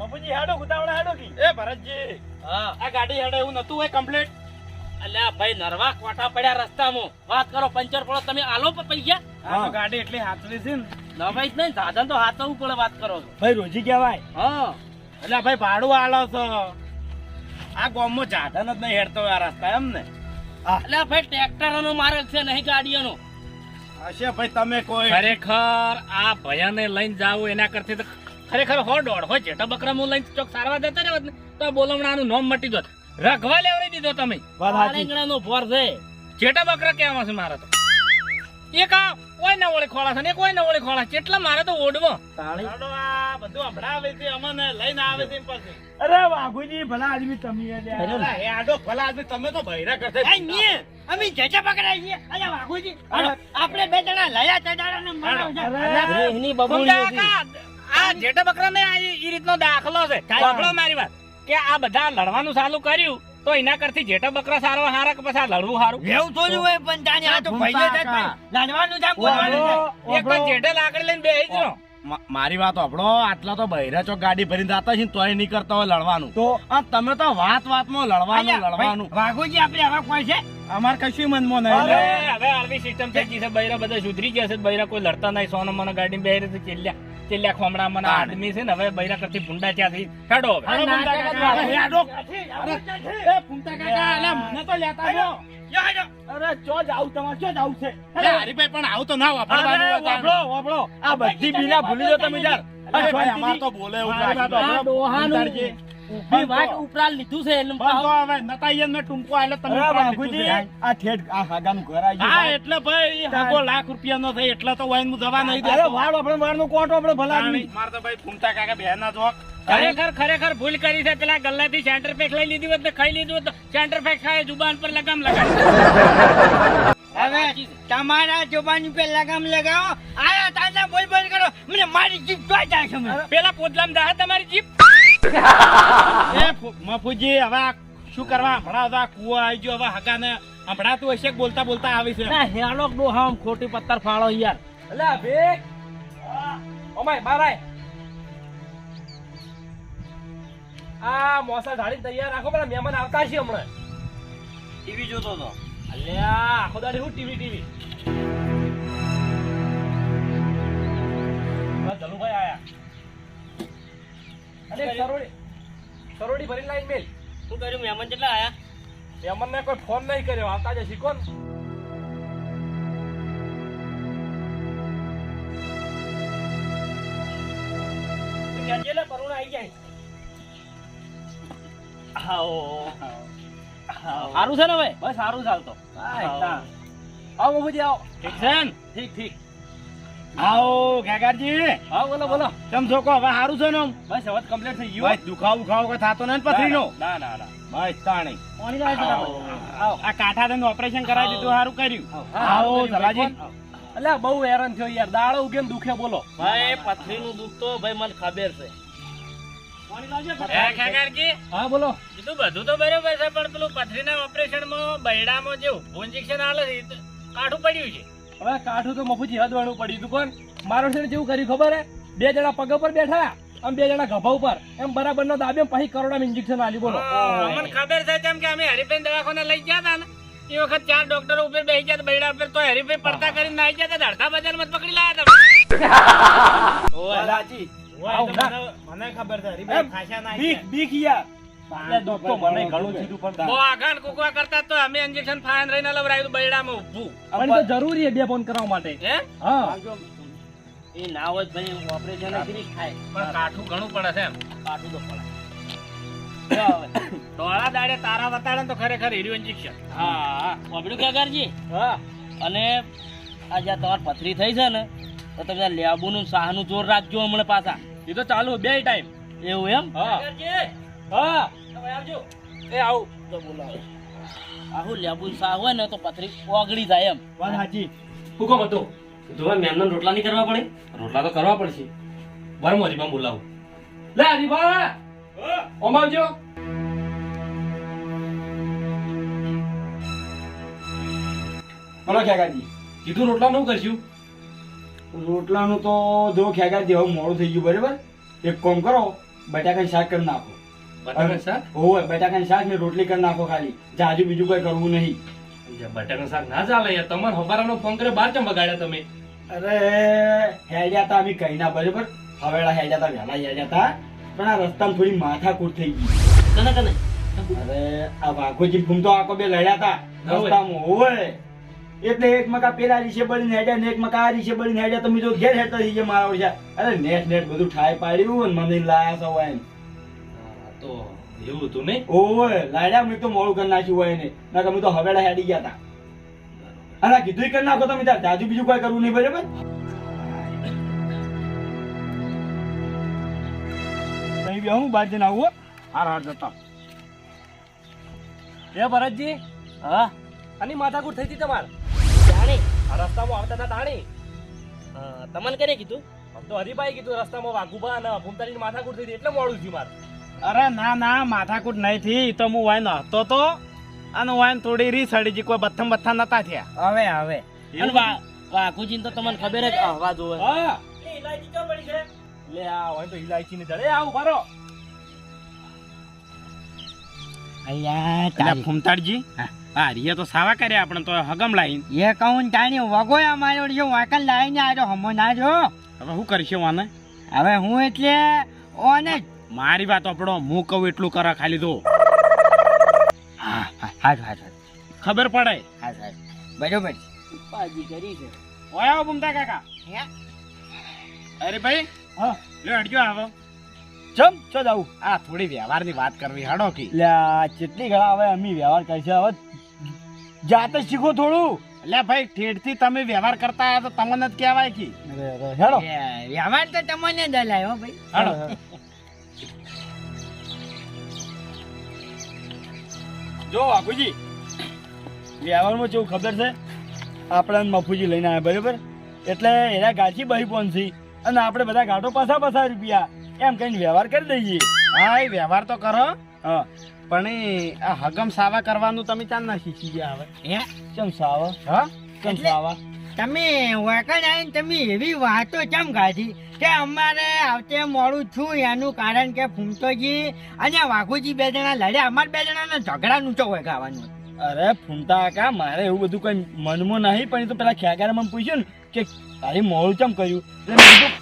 બાપુજી હેડો ગુતાવણા હેડો કી. એ ભરતજી હા. આ ગાડી હેડે એવું નતું હોય કમ્પ્લીટ અલ્યા ભાઈ નરવા કોઠા પડ્યા રસ્તામાં. વાત કરો પંચર પડો તમે આલો પર પૈસા આ તો ગાડી એટલી હાથલી છે ને. નવાઈ જ નહીં સાધન તો હાથવું પડે વાત કરો છો. ભાઈ રોજી કહેવાય. હા. એટલે ભાઈ ભાડું આલો છો. આ ગામમાં સાધન જ નહીં હેડતો આ રસ્તા એમ ને? અલ્યા ભાઈ ટ્રેક્ટરનો માર્ગ છે નહીં ગાડીઓનો. હશે ભાઈ તમે કોઈ. ખરેખર આ ભયાને લઈને જાવ એના કરતી તો ખરેખર હો દોડ હોય છે બકરા હું લઈને ચોક સારવા દેતા રહેત ને તો આ બોલમણાનું નોમ મટી જોત. રખવા લેવડી દીધો તમે. રીંગણાનો ભોર છે. ચેટા બકરા કેવા છે મારે તો. એક આ કોઈ ના ઓળે ખોળા છે ને કોઈ ના ઓળે ખોળા કેટલા મારે તો ઓડવો બધું હમણાં આવે છે અમને લઈને આવે છે પછી. અરે વાઘુજી ભલા આદમી તમે અરે હેડો ભલા આદમી તમે તો ભૈરા કરતા આ મે અમે જજા પકડાઈ છે અરે વાઘુજી આપણે બે જણા લયા ચડાડાને મરાવ છે. અરે, એની કાકા? આ જેઠા બકરા ને ઈ રીતનો દાખલો છે. સાંભળો મારી વાત. કે આ બધા લડવાનું ચાલુ કર્યું તો એના કરતી જેટા બકરા સારો હારા કે પછી લડવું સારું એવું તો જોવે પણ તાને આ તો ભાઈ. લાડવાનું છે, બોલવાનું. એક તો જેઠે લાકડી લઈને બેહી જ મારી વાત સાંભળો આટલા તો બહેરા ચોક ગાડી ભરીને જતા છે તોય નહીં કરતા હોય લડવાનું. તો? આ તમે તો વાત વાતમાં લડવાનું લડવાનું. વાઘુજી આપણે આવા કોઈ છે? અમાર કશું મનમાં નહીં. હવે આરવી સિસ્ટમ થઈ ગઈ છે બૈરા બધા સુધરી ગયા છે બૈરા કોઈ લડતા નહીં સોનો મને ગાડી બેહી રહી છે ચેલ્યા. ચેલ્યા ખોમડા મને આદમી છે ને હવે બૈરા કરતી ભૂંડા ત્યાં થઈ હેડો. હવે જ કાકા, અલા, મને તો લેતા જો. અરે, ચો જાવું તમાર ચો જાવું છે? અરે, હરીભાઈ, પણ આવું તો ના વાપરવાનું વાપરો વાપરો. આ બધી બીના ભૂલી જો તમે યાર. અરે, ભાઈ, અમાર તો બોલે એવું આ દો. ઊભી વાટ ઉપરાલ લીધું છે એટલે તો હવે નતા ઈ મેં ટૂંકો આલ્યો, તમે પણ લીધું છે. હા, એટલે ભાઈ, હાગો લાખ રૂપિયાનો થઈ એટલે તો વાઈન હું જવા નહીં દેતો. તાણી, મારે તો ભાઈ ફૂમતા કાકા બેના જોક. ખરેખર ખરેખર ભૂલ કરી છે પેલા ગલ્લાથી સેન્ટર પેક લઈ લીધી હોત ને ખાઈ લીધું હોત તો સેન્ટર પેક ખાય જુબાન પર લગામ લગાડ હવે તમારા જુબાન ઉપર લગામ લગાવો આયા તાજા બોલ બોલ કરો મને મારી જીભ જોઈ જાય છે પેલા પોદલામ દાહ તમારી જીપ એ મફુજી, હવે આ શું કરવા? હમણાં તો આ આવી ગયો હવે હગાને હમણાં હશે બોલતા બોલતા આવી છે? ના હેલો આમ ખોટી પત્તર ફાળો યાર. અલ્યા ભેગ. ઓમાય બારાય આ મોસા ઢાળી તૈયાર રાખો પેલા મહેમાન આવતા છે હમણાં. ટીવી જોતો તો અલ્યા આખો દાડી હું ટીવી ટીવી? અને સરોડી સરોડી ભરીને લાઈન મેલ. શું કર્યું? મહેમાન કેટલા આયા? મહેમાનને કોઈ ફોન નહીં કર્યો. આવતા જશે. કોણ પરુણા આવી જાય. આવો સારું છે ને ભાઈ બસ સારું ચાલતો. આવો બાબુજી આવો. ઠીક છે ઠીક ઠીક. આવો ગાગાજી હા બોલો બોલો. તમે છોકો હવે સારું છે ને આમ? બસ હવે કમ્પ્લીટ થઈ ગયું. ભાઈ દુખાવ ઉખાવ કોઈ થાતો ને પથરીનો? ના ના ના ભાઈ તાણી. પાણી લાવી છે આવો. આ કાઠા થઈને ઓપરેશન કરાવી દીધું સારું કર્યું. આવો. સારું જલાજી અલ્યા બહુ હેરાન થયો યાર. દાડો ઉગે દુખે બોલો. ભાઈ પથરીનું દુખ તો ભાઈ મને ખબર છે. હે બોલો. કીધું બધું તો બરોબર છે પણ પેલું પથરીના ઓપરેશનમાં બૈડામાં જે ઊભું ઇન્જેક્શન આલે છે કાઠું પડ્યું છે. હવે કાઠું તો મફુજી હદવાણું પડ્યું હતું પણ મારો છે જેવું કર્યું ખબર હે? બે જણા પગ ઉપર બેઠા આમ બે જણા ગભા ઉપર. એમ બરાબર નો દાબે પછી કરોડા ઇન્જેક્શન આલી બોલો. હા, અમને ખબર છે કેમ કે અમે હરિભાઈ દવાખાને લઈ ગયા હતા ને. એ વખત ચાર ડોક્ટરો ઉપર બેસી ગયા બૈડા ઉપર. તો હરિભાઈ પડતા કરીને આવી ગયા હતા અડધા બજારમાં જ પકડી લાયા હતા ઓ ઓય, મને મને ખબર છે હરિભાઈ ખાસા ના બીક બીક યાર. દુઃખ તો મને ઘણું થયું પણ આઘાન કુકવા કરતા તો અમે ઇન્જેક્શન ફાયન રહીને લવરાયું બૈડામાં ઊભું. પણ તો જરૂરી છે બે ફોન કરવા માટે. હે? હા. એ ના હોય ભાઈ ઓપરેશન કરી થાય પણ કાઠું ઘણું પડે છે એમ. કાઢું તો પડે. ધોળા દાડે તારા વતાડે ને તો ખરેખર હીરું ઇન્જેક્શન હા. વાપર્યું કાકાજી હા. અને આ જ્યાં તમારી પથરી થઈ છે ને તો તમે લેબુનું શાહનું જોર રાખજો હમણાં પાછા. એ તો ચાલુ બે ટાઈમ એવું એમ? હા. હા. એ આવું. તો હોય ને તો પથરી ઓગળી જાય એમ. વાત સાચી હુકમ હતો? જોવા મેમને રોટલા નહીં કરવા પડે? રોટલા તો કરવા પડશે. બરમો હરીફા બોલાવો. લે, હરીફા ઓમ આવજો. બોલો, ખેગાજી. કીધું રોટલા નું કરશું? રોટલાનું તો જો ખેગાજી, હવે મોડું થઈ ગયું, બરાબર? એક કામ કરો બટાકા શાક કરી નાખો. ઓય બટાકાનું શાક ને રોટલી કરી નાખો ખાલી. જાજુ બીજું કઈ કરવું નહીં. બટાકાનું શાક ના ચાલે યાર. તમારે હવારાનો ફોન કરે બાર ચમ બગાડ્યા તમે? અરે હેડ્યા તા અમે કઈ ના બરોબર. હવેડા હેડ્યા તા વહેલા હેડ્યા તા. પણ આ રસ્તામાં થોડી માથાકૂટ થઈ ગઈ. કને કને? અરે આ વાઘોજી ફૂમ તો આખો બે લડ્યા તા. રસ્તામાં હોય એટલે એક મકા પેલા રીશે બળીને હેડ્યા ને એક મકા આ રીશે બળીને હેડ્યા. તમે જો ઘેર હેડતા થઈ ગયા મારા ઓળખ્યા અરે નેટ નેટ બધું ઠાય પાડ્યું અને મને લાયા સવાય હોય ને. તો એવું હતું નહીં? ઓય લાડ્યા મેં તો મોડું કરી નાખ્યું હોય ને ના તમે તો હવેડા હેડી ગયા હતા અરે આ કીધું કરી નાખો તમે તાર. જાજુ બીજું કોઈ કરવું નહીં બરાબર? નહીં બે હું બાદ જઈને આવું હો. હાર હાર જતા. એ ભરતજી હા? અને માથાકૂટ થઈ હતી તમારે? જાણી આ રસ્તામાં આવતા હતા તાણી. તમને કરે કીધું? તો હરીભાઈ કીધું રસ્તામાં વાઘુભા અને ભૂમતારીની માથાકૂટ થઈ હતી એટલે મોડું થયું મારે. અરે ના ના માથાકૂટ નહીં થી તો હું વાય નહોતો તો અને વાય થોડી રી સડી જી કોઈ બથમ બથા નતા થયા. હવે હવે. અને વાઘુજી તો તમને ખબર જ અવાજ હોય. હા. લે આ હોય તો ઇલાયચી ની દળે આવું ભરો અહીંયા ફૂમતાડજી હા. રીએ તો સાવા કર્યા આપણે તો હગમ લાઈન. એ કહું તાણી વગોય અમારો જો વાકલ લાઈને આવ્યો હમો ના જો હવે શું કરશું હવે હું એટલે ઓને મારી વાત આપણો હું કહું એટલું કરા ખાલી તો હા હા હા હા ખબર પડે. હા હા. બરોબર. પાજી કરી છે. ઓય આવો બમતા કાકા. હે? અરે ભાઈ હા. લે હટજો આવો ચમ ચો જાવું આ થોડી વ્યવહારની વાત કરવી હડો કી. લે કેટલી ઘણા હવે અમે વ્યવહાર કરશે હવે જાતે જ શીખો થોડું. એટલે ભાઈ ઠેઠથી તમે વ્યવહાર કરતા આયા તો તમને જ કહેવાય કી. હેડો. વ્યવહાર તો તમને દલાયો ભાઈ. હડો. જો બાપુજી. વ્યવહારમાં કેવું ખબર છે? આપણે મફુજી લઈને આવ્યા બરાબર? એટલે એના ગાછી બહી પહોંચી અને આપણે બધા ગાંઠો પાછા પાછા રૂપિયા. એમ કહીને વ્યવહાર કરી દઈએ. હા એ વ્યવહાર તો કરો. હા. પણ એ આ હગમ સાવા કરવાનું તમે ચાલ ના શીખી ગયા હવે. હે? ચમ સાવા? હા? એટલે- સાવા? તમે આવીને તમે એવી વાતો કેમ કાઢી? કે અમારે આવતે મોડું છું એનું કારણ કે ફૂમતોજી અને વાઘુજી બે જણા લડ્યા. અમારે બે જણાનો ઝઘડા નું હોય ગાવાનું અરે ફૂમતા કાકા મારે એવું બધું કઈ મનમાં નહીં પણ એ તો પેલા ખ્યાગારે મને પૂછ્યું ને કે તારી મોડું કેમ કર્યું? એટલે મેં કીધું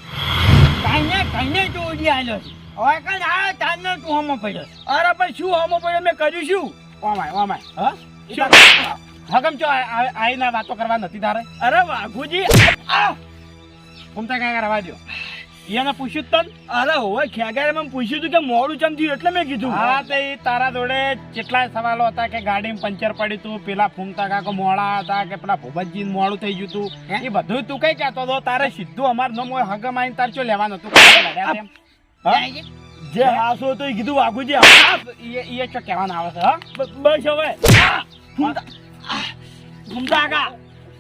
કાઈને કાઈને તો ઉડી આલ્યો છે. વાકણ આ તારનો તું હમો પડ્યો છે. અરે પણ શું હોમો પડ્યો? મેં કર્યું શું? Oh my oh my. હા? હગમ ચો આઈના વાતો કરવા નથી તારે? અરે વાઘુજી ઘૂમતા કાંઈ રવા દો એને પૂછ્યું તન? અરે હોય ખેગારે મને પૂછ્યું હતું કે મોડું ચમ થયું એટલે મેં કીધું. હા તે તારા જોડે કેટલાય સવાલો હતા કે ગાડીમાં પંચર પડ્યું તું પેલા ફૂમતા કાકો મોડા હતા કે પેલા ભૂપતજી મોડું થઈ ગયું તું? હે? એ બધું તું કઈ કહેતો હતો? તારે સીધું અમાર નો મોય હગમ આઈને તાર ચો લેવાનું હતું? જે હાસો હતો એ કીધું વાઘુજી. એ ચો કહેવાનું આવે છે હા? બસ હવે. આ, ફૂમતા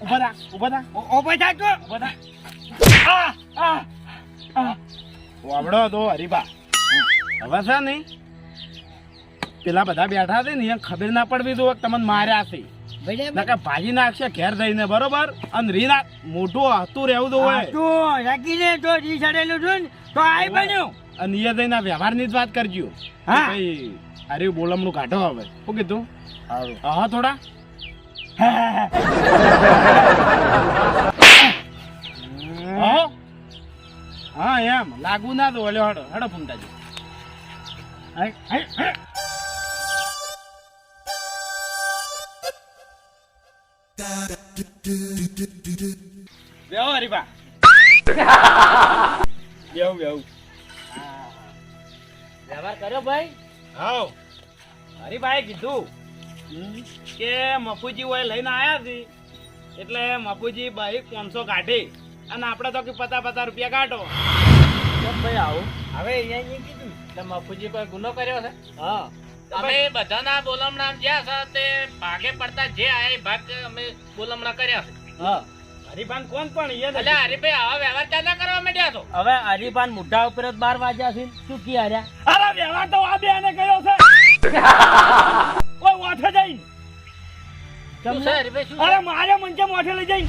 ઊભા થા ઊભા થા ઓ બધા તો ઊભા થા આ આ આ. વાવડો તો હરીબા. હવે છે ને પેલા બધા બેઠા છે ને ખબર ના પડવી તો તમને માર્યા છે. ભાજી નાખશે ઘેર જઈને બરોબર? અને રીના મોઢું હતું રહેવું તો હોય તું રાખીને તો જી ચડેલું છું ને તો આઈ બન્યું. અને એ જઈને વ્યવહારની જ વાત કરજો. હા. અરે બોલમણું કાઢો હવે. શું કીધું? હા થોડા. હા હા એમ. લાગુ ના તો ઓલ્યો હડો હડો ફૂમતાજી. બેહો હરીબા બેહું બેહું. વ્યવહાર કર્યો ભાઈ? હાવ હરીભાઈ કીધું કે મફુજી હોય લઈને આવ્યા છે. એટલે મફુજી બાઈક પાંચસો કાઢી. અને આપણે તો કે પચાસ પચાસ રૂપિયા કાઢો. ભાઈ આવું? હવે અહીંયા કીધું તો મફુજી કોઈ ગુનો કર્યો છે? હા. અમે બધાના બોલમણા જ્યાં છે તે ભાગે પડતા જે આ ભાગ અમે બોલમણા કર્યા છે. હા. હરીભાન કોણ પણ એ એટલે હરીભાઈ આવા વ્યવહાર ક્યાં ના કરવા માંડ્યા તો હવે હરીફાન મોઢા ઉપર જ બાર વાગ્યા છે શું કી હાર્યા અરે વ્યવહાર તો આ બેને કર્યો છે. ઓય ઓઠે જઈને. અરે મારે મંચે મોઠે લઈ જઈને?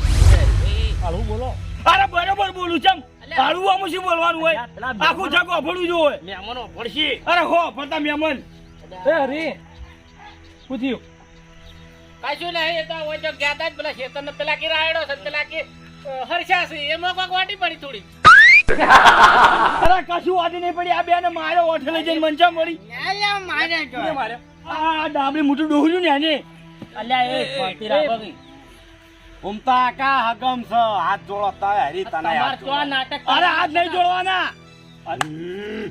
હાલું બોલો. અરે બરોબર બોલું ચમ? આમ શું બોલવાનું હોય? પેલા આખું જગ અફડું જો હોય. મહેમાનો પડશે અરે હો ફરતા મહેમાન એ હરી પૂછ્યું. કશું નહીં એ તો હોય તો ગયા જ પેલા શેતરને પેલા કે રાયડો છે પેલા કે હર્ષા છે. એમાં કોક વાટી પડી થોડી. અરે કશું વાટી નહીં પડી. આ બે ને માર્યો લઈ જઈને મંચા મળી મારે મારે? આ ડાબડી મોટું છું ને એને અલ્યા એ શાંતિ રાખો કે. ઘૂમતા કા હગમ છે હાથ જોડતા હરી તને હાથ નાટક અરે હાથ નહીં જોડવાના.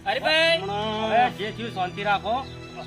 અરે ભાઈ હવે જે થયું શાંતિ રાખો.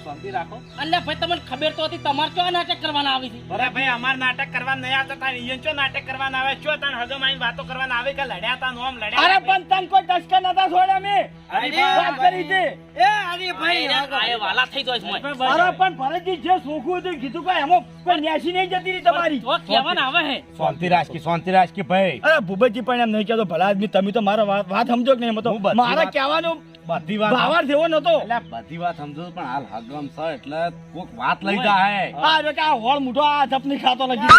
શાંતિ રાખો. અલ્યા ભાઈ તમને ખબર તો હતી તમારે તો નાટક કરવાના આવી છે? અરે ભાઈ અમાર નાટક કરવા નહીં આવતા. તાન ઈયન ચો નાટક કરવાના આવે? ચો તાન હગમ આઈને વાતો કરવાના આવે કે લડ્યા તા નોમ લડ્યા અરે પણ તન કોઈ ટસકા નતા છોડે મે વાત કરી છે. એ અરે ભાઈ આ વાલા થઈ જોઈશ છે અરે પણ ભરતજી જે સોખું હતું કીધું કે એમો કોઈ ન્યાસી નહીં જતી રહી તમારી. તો કહેવાના આવે હે? શાંતિ રાખ કે શાંતિ રાખ કે ભાઈ. અરે ભૂપતજી પણ એમ નહીં કહેતો ભલા આદમી તમે તો મારા વાત સમજો કે નહીં એમાં તો હું મારા કહેવાનો બધી વાત ભાવાર જેવો નતો એટલે બધી વાત સમજો પણ હાલ હગમ છે એટલે કોક વાત લઈ જાય આ જો કે હોળ મુઠો આ જપની ખાતો લગી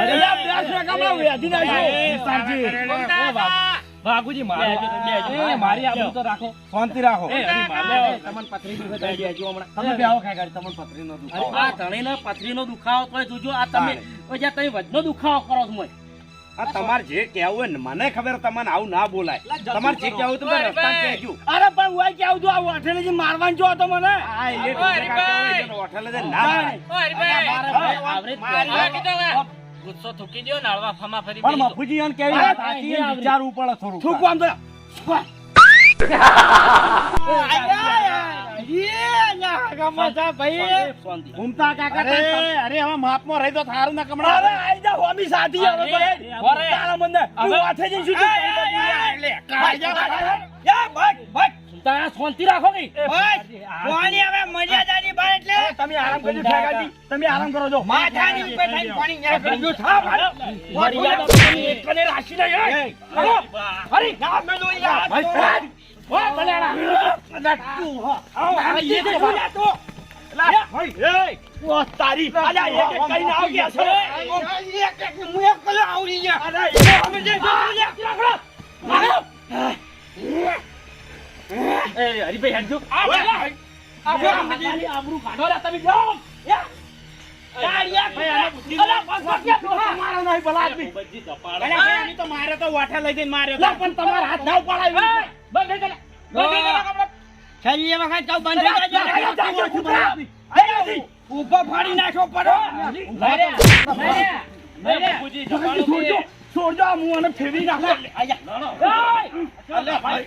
અરે યાર, બે સો કમળા વેચી નાખ્યો. ભાગુજી મારી આબરૂ તો રાખો શાંતિ રાખો તમને પથરી દુખે તો બેહજો તમે બેહો ખાઈ ગાડી તમને પથરી નો આ દુખાવો તો જોજો આ તમે વજનો દુખાવો કરો છો મોય. આ તમારે જે કહેવું હોય ને મને ખબર તમને આવું ના બોલાય. તમારે જે કહેવું તમે રસ્તા. કહેજો. અરે પણ હું કે છું? આ હોટેલેથી મારવાનું જો તો મને. હોટલે ના કીધું હવે. ગુસ્સો થૂકી દો નાળવા ફામા ફરી પણ મફુજી એને કેવી વિચારવું પડે થોડું શું કામ તો શાંતિ રાખો હવે મર્યાદાની બહાર એટલે તમે આરામ કરજો ઠેકાજી તમે આરામ કરો છો માથાની ઉપર થઈને પાણી યાર કરજો થા મર્યાદા એકને રાશી દે અરે બલેરા તારી આવડી ગયા. હરીભાઈ, હેડજો. આબરૂ કાઢો લા તમે જાઓ. મારે તો વાઠા લઈ જઈને માર્યો પણ તમારા હાથ ના ઉપાડાય છેલ્લી વખત કહું બંધ થઈ જાજો. ઉપર ફાડી નાખો પડો. છોડજો હું ફેરવી નાખો. ભાઈ.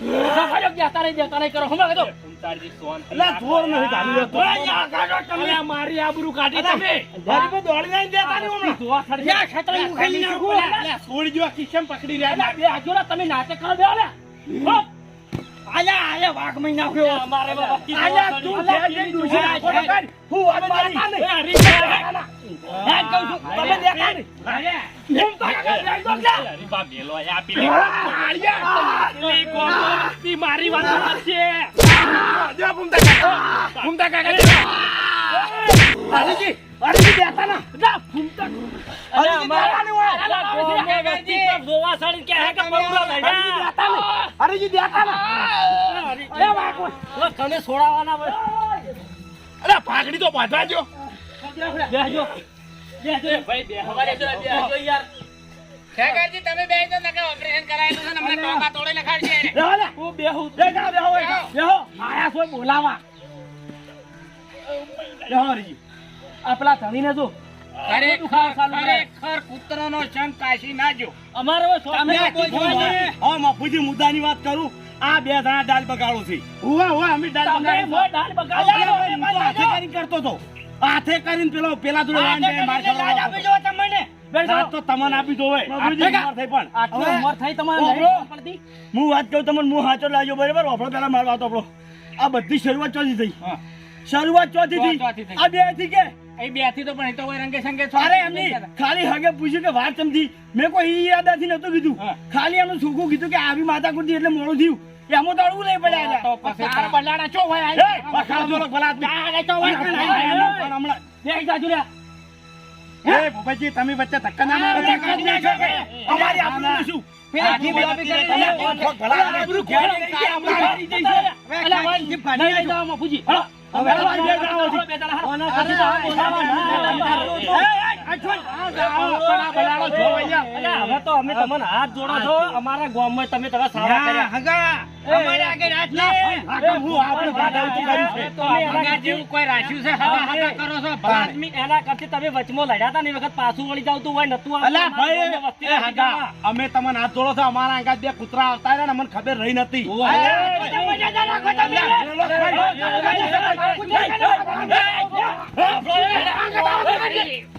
જા તું અરે ભાઈ દેતા નહીં. તારી. આ બાપુજી, કરો આ દેતા પરવાળા નહીં. ગામમાં આપણે ગામની આબરૂ કાઢે. કરો. તારી મારી આબરૂ કાઢી તમે. દોડી હમણાં. જોવા. યા ખતરા નાખું. છોડી પકડી રહ્યા. બે હાજોડા તમે નાટક કરો બે અલા. હો. આયા, આયા, વાઘ મહી નાખ્યો. અમારે આયા તું જે જે નાખો તો કર. હું વાત મારી. એ હરીભાઈ. હેડ કહું છું. તમે દેતા નહીં. એમ તો કાકા જાય તો લે. હરીભા ભેલો આયા આપી લે. હાળિયા. પેલી કોમોલથી મારી વાત કરશે. જો ભૂમતા કાકા. ભૂમતા કાકા. હરીજી, ના. ના, ફૂમતા. અરે, અમારે- સાડી કે હે કે લઈ જા. ના. એ. ઓ, અરે પાઘડી તો બાંધવા જો બેહજો. બેહજો. ભાઈ, બેહવા દેજો, બેહજો યાર. ખેગારજી, તમે બેહજો, નકર ઓપરેશન કરાયેલું છે ને હમણાં ટોકા તોડી લખાડશે એને. બેહો લે હું બેહું. બેહો બેહો બેહો આયા છો બોલાવા હરીજી આ પેલા ધણીને જો. ખરેખર કૂતરાનો સંગ કાશી. અમારે હા મફુજી મુદ્દાની વાત કરું. આ બે જણા દાલ બગાડો છે. હુવા હુવા અમે દાલ તમે બગાડી મોય દાળ બગાડો. અલ્યા ભાઈ, હું તો હાથે કરીને કરતો તો હાથે કરીને પેલો પેલા જોડે માર લાજ તમને. તો તમને આપી જોવે પણ. ઉંમર થઈ તમારે ઓહો. નહીં ખબર પડતી? હું વાત કહું તમને હું સાચો લાગ્યો બરાબર? આપણો પેલા મારો વાત આપણો. આ બધી શરૂઆત ચોથી થઈ. શરૂઆત ચોથી ચોથી થઈ. આ બેથી કે એ બેથી તો પણ એ તો કોઈ રંગે સંગે અરે એમની ખાલી હગે પૂછ્યું કે વાત સમજી. મેં કોઈ ઈરાદાથી નતું કીધું. ખાલી એમનું સુખું કીધું કે આવી માતા કુટી એટલે મોડું થયું. એમાં તો અડવું નહીં પડ્યા તો પછી બલાડા ચો હોય? એ બખાડો બોલો ભલા આદમી. પણ હમણાં. એક જાજુ રે એ ભૂપતજી તમે વચ્ચે ધક્કા ના મારો. અમારી આબરૂનું શું? આટલી જાઓ. હવે બે. ખાલી તો આ બોલાવા ના. અલા, હવે તો અમે તમને હાથ જોડો છો અમારા ગામમાં તમે તમે સારા કર્યા આગળ. અમે તમને હાથ જોડો છો અમારા અંગાત બે કૂતરા આવતા રહ્યા ને અમને ખબર રહી નથી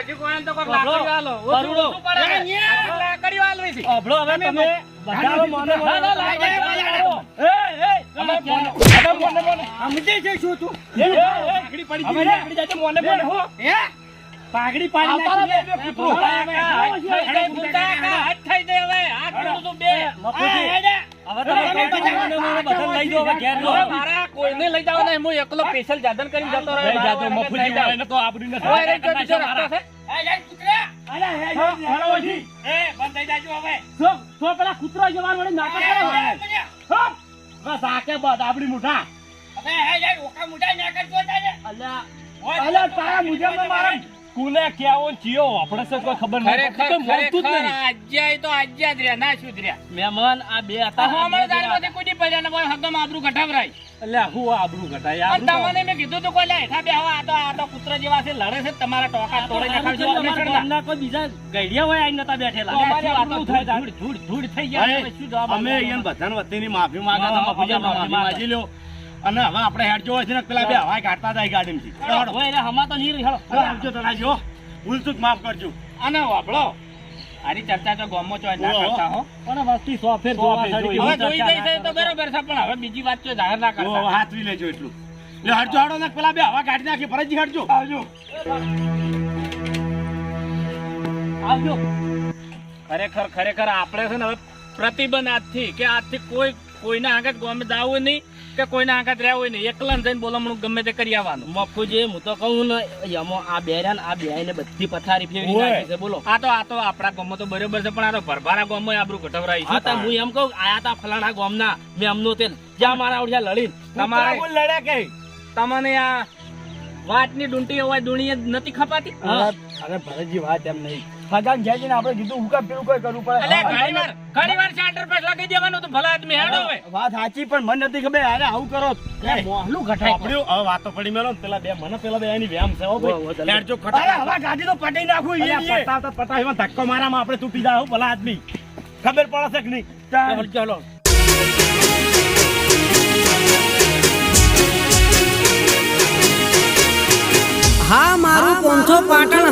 હજી કોઈને તો પાઘડી પડી નાખી. જાય હવે. બે. હવે તમે કહું છું મોને મોને બધાને લઈ જાઓ, હવે ઘેર લો. હવે મારા કોઈને લઈ જાવ નહીં હું એકલો સ્પેશિયલ જાદન કરીને જતો રહ્યો લઈ જાજો, મફુજી લઈ જાઓ. તો આબરૂ નથી. હવે રહી ગયો બીજો રસ્તો છે એ, બંધ થઈ જાજો હવે. તો- તો પેલા કૂતરો જવાન વળી નાટક કરે છે. હો. બસ આ બસ આપડી મુઠા અલ્યા, અલ્યા, તારા મુજબનો મારા કુને કેવો ચિયો આપણે સર કોઈ ખબર નહીં ખરેખર ખરેખર આજ્યા તો આજ્યા જ રહ્યા ના સુધર્યા મહેમાન આ બે હતા હું અમારે દારૂમાંથી કૂદી પડ્યા ને કોઈ હગમ આબરૂ ઘટાવરાય એટલે હું આબરૂ ઘટાય અને તમને મેં કીધું તું કોઈ લે થા બે આ તો આ તો કૂતરા જેવા છે લડે છે તમારા ટોકા તોડે નાખાવજો અમે ચડના. કોઈ બીજા ગઈડિયા હોય આઈને નતા બેઠેલા. અમારે આબરૂ થાય ધૂળ ધૂળ ધૂળ થઈ ગયા. શું જવાબ અમે અહીંયા બધાન વતીની માફી માંગા માફી માફી માંગી લ્યો. અને હવે આપણે હેડ જોવો છે ને પેલા બે હવાય કાઢતા હતા ગાડીમાંથી. હેડો. એટલે હમા તો નહીં હેડો. આવજો તરાજો ભૂલચૂક માફ કરજો. અને વાપળો આની ચર્ચા તો ગોમો ચોય ના કરતા હો. પણ વસ્તી સો ફેર જોવા ફેર સારી હવે જોઈ જઈ છે તો બરોબર છે પણ હવે બીજી વાત તો જાહેર ના કરતા. હાથવી લેજો એટલું. લે હડજો હડો ને પેલા બે હવા કાઢી નાખી ફરજી હડજો. આવજો. આવજો. ખરેખર ખરેખર આપણે છે ને હવે પ્રતિબંધ આજથી કે આજથી કોઈ કોઈના આગળ ગોમે દાવું નહીં. કે કોઈના આગળ હોય ને એકલા જઈને બોલામણું ગમે તે કરી આવવાનું. મફુજી હું તો કહું ને યમો આ બેરા આ આ બેને બધી પથારી ફેરવી નાખી છે બોલો. આ તો આ તો આપણા ગામમાં તો બરોબર છે પણ આ તો ભરભારા ગામમાં આબરું ઘટવરાય હા તો હું એમ કહું આયા તા ફલાણા ગામના મેં એમનું તેલ જ્યાં મારા ઓડિયા લડીને. તમારે કોણ લડે કે. તમને આ વાતની ડુંટી હોય દુણીએ નથી ખપાતી? અરે ભરતજી વાત એમ નહીં. હગાન ઘેર જઈને આપણે કીધું હું કામ પેલું કોઈ કરવું પડે? એટલે ઘણી વાર ઘણી વાર ચાર્ટર પર લગાઈ દેવાનું તો ભલા આદમી હેડો હવે. વાત સાચી પણ મને નથી ખબર અરે આવું કરો. મોહલું ઘટાય. આપડ્યું હવે વાતો પડી મેલો પેલા બે મને પેલા બે એની વ્યામ છે ઓ, ઓ, ભાઈ જલ્દી. હેડજો અરે ખટા ગાડી તો પટાઈ નાખું એ પટાવતા પટાવીમાં ધક્કો મારામાં આપણે તૂટી જાવ ભલા આદમી. ખબર પડે કે નહીં? ચાલ. હા મારું પોંચો પાટણ